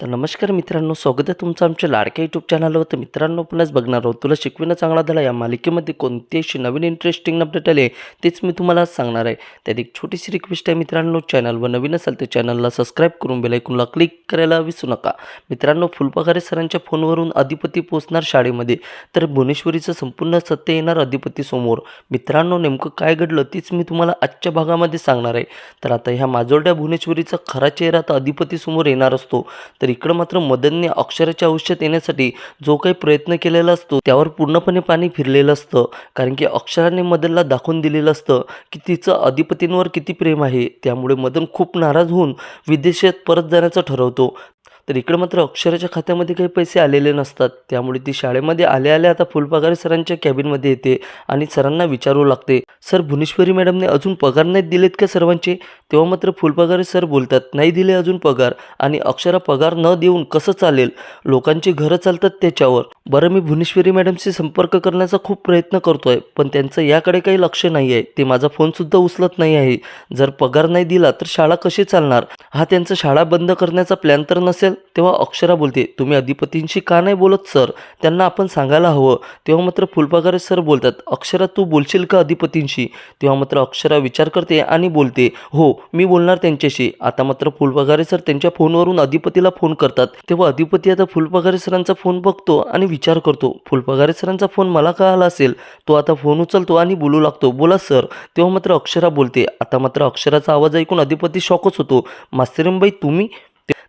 तर नमस्कार मित्रांनो स्वागत आहे तुमचं आमच्या लाडक्या यूट्यूब चॅनलवर तर मित्रांनो पुन्हाच बघणार आहोत तुला शिकविणं चांगला झाला या मालिकेमध्ये कोणती अशी नवीन इंटरेस्टिंग अपडेट आले तेच मी तुम्हाला सांगणार आहे. त्यात एक छोटीशी रिक्वेस्ट आहे मित्रांनो चॅनलवर नवीन असाल तर चॅनलला सबस्क्राईब करून बेलायकूनला क्लिक करायला विसरू नका. मित्रांनो फुलपगारे सरांच्या फोनवरून अधिपती पोचणार शाळेमध्ये तर भुवनेश्वरीचं संपूर्ण सत्य येणार अधिपतीसमोर मित्रांनो नेमकं काय घडलं तीच मी तुम्हाला आजच्या भागामध्ये सांगणार आहे. तर आता ह्या माजोरड्या भुवनेश्वरीचा खरा चेहरा तर अधिपतीसमोर येणार असतो. तर इकडं मात्र मदनने अक्षराच्या आयुष्यात येण्यासाठी जो काही प्रयत्न केलेला असतो त्यावर पूर्णपणे पाणी फिरलेलं असतं. कारण की अक्षराने मदनला दाखवून दिलेलं असतं की तिचं अधिपतींवर किती प्रेम आहे त्यामुळे मदन खूप नाराज होऊन विदेशात परत जाण्याचं ठरवतो. तर इकडं मात्र अक्षराच्या खात्यामध्ये काही पैसे आलेले नसतात त्यामुळे ती शाळेमध्ये आल्या आल्या आता फुलपगारे सरांच्या कॅबिनमध्ये येते आणि सरांना विचारू लागते. सर भुवनेश्वरी मॅडमने अजून पगार नाहीत दिलेत का सर्वांचे? तेव्हा मात्र फुलपगारे सर बोलतात नाही दिले अजून पगार आणि अक्षरा पगार न देऊन कसं चालेल? लोकांची घरं चालतात त्याच्यावर. बरं मी भुवनेश्वरी मॅडमशी संपर्क करण्याचा खूप प्रयत्न करतोय पण त्यांचं याकडे काही लक्ष नाही आहे. ते माझा फोनसुद्धा उचलत नाही आहे. जर पगार नाही दिला तर शाळा कशी चालणार? हा त्यांचा शाळा बंद करण्याचा प्लॅन तर नसेल? तेव्हा अक्षरा बोलते तुम्ही अधिपतींशी का नाही बोलत सर? त्यांना आपण सांगायला हवं. तेव्हा मात्र फुलपगारे सर बोलतात अक्षरा तू बोलशील का अधिपतींशी? तेव्हा मात्र अक्षरा विचार करते आणि बोलते हो मी बोलणार त्यांच्याशी. आता मात्र फुलपगारे सर त्यांच्या फोनवरून अधिपतीला फोन करतात. तेव्हा अधिपती आता फुलपगारे सरांचा फोन बघतो आणि विचार करतो. फुलपगारे सरांचा फोन मला का आला असेल? तो आता फोन उचलतो आणि बोलू लागतो. बोला सर तेव्हा मात्र अक्षरा बोलते. आता मात्र अक्षराचा आवाज ऐकून अधिपती शॉकच होतो. मास्तरीमबाई तुम्ही?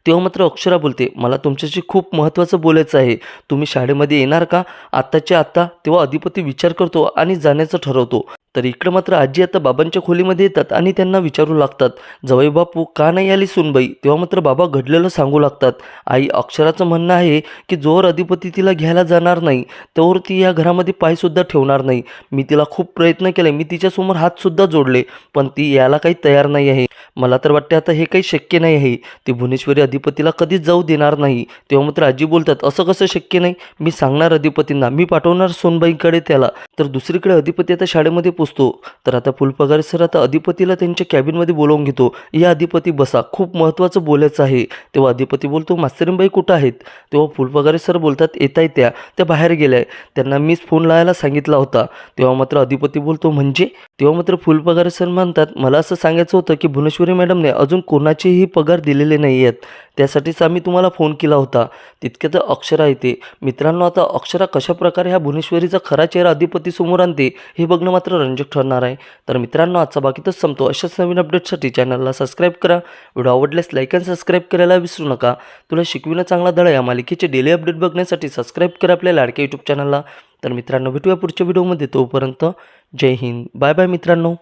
तेव्हा मात्र अक्षरा बोलते. मला तुमच्याशी खूप महत्त्वाचं बोलायचं आहे. तुम्ही शाळेमध्ये येणार का? आत्ताच्या आत्ता तेव्हा अधिपती विचार करतो आणि जाण्याचं ठरवतो. तर इकडं मात्र आजी आता बाबांच्या खोलीमध्ये येतात आणि त्यांना विचारू लागतात जवळ बापू का नाही आली सुनबाई? तेव्हा मात्र बाबा घडलेलं सांगू लागतात. आई अक्षराचं म्हणणं आहे की जोवर अधिपती तिला घ्यायला जाणार नाही तोवर ती या घरामध्ये पायसुद्धा ठेवणार नाही. मी तिला खूप प्रयत्न केले मी तिच्यासमोर हातसुद्धा जोडले पण ती याला काही तयार नाही आहे. मला तर वाटते आता हे काही शक्य नाही आहे. ते भुवनेश्वरी अधिपतीला कधीच जाऊ देणार नाही. तेव्हा मात्र आजी बोलतात असं कसं शक्य नाही? मी सांगणार अधिपतींना. मी पाठवणार सोनबाईंकडे त्याला. तर दुसरीकडे अधिपती आता शाळेमध्ये पोचतो. तर आता फुलपगारे सर आता अधिपतीला त्यांच्या कॅबिनमध्ये बोलावून घेतो. या अधिपती बसा. खूप महत्त्वाचं बोलायचं आहे. तेव्हा अधिपती बोलतो मास्तरींबाई कुठं आहेत? तेव्हा फुलपगारे सर बोलतात येत त्या. त्या बाहेर गेल्या आहे त्यांना मीच फोन लावायला सांगितला होता. तेव्हा मात्र अधिपती बोलतो म्हणजे? तेव्हा मात्र फुलपगारे सर म्हणतात मला असं सांगायचं होतं की भुवनेश्वर मॅडमने अजून कोणाचेही पगार दिलेले नाही आहेत त्यासाठीच आम्ही तुम्हाला फोन केला होता. तितक्यात अक्षरा येते मित्रांनो आता अक्षरा कशाप्रकारे ह्या भुवनेश्वरीचा खरा चेहरा अधिपती समोर आणते हे बघणं मात्र रंजक ठरणार आहे. तर मित्रांनो आजचा बाकीतच संपतो. अशाच नवीन अपडेटसाठी चॅनलला सबस्क्राईब करा. व्हिडिओ आवडल्यास लाईक अँड सबस्क्राईब करायला विसरू नका. तुला शिकविणं चांगला धडा या मालिकेचे डेली अपडेट बघण्यासाठी सबस्क्राईब करा आपल्या लाडक्या यूट्यूब चॅनलला तर मित्रांनो भेटूया पुढच्या व्हिडिओमध्ये तोपर्यंत जय हिंद. बाय बाय मित्रांनो.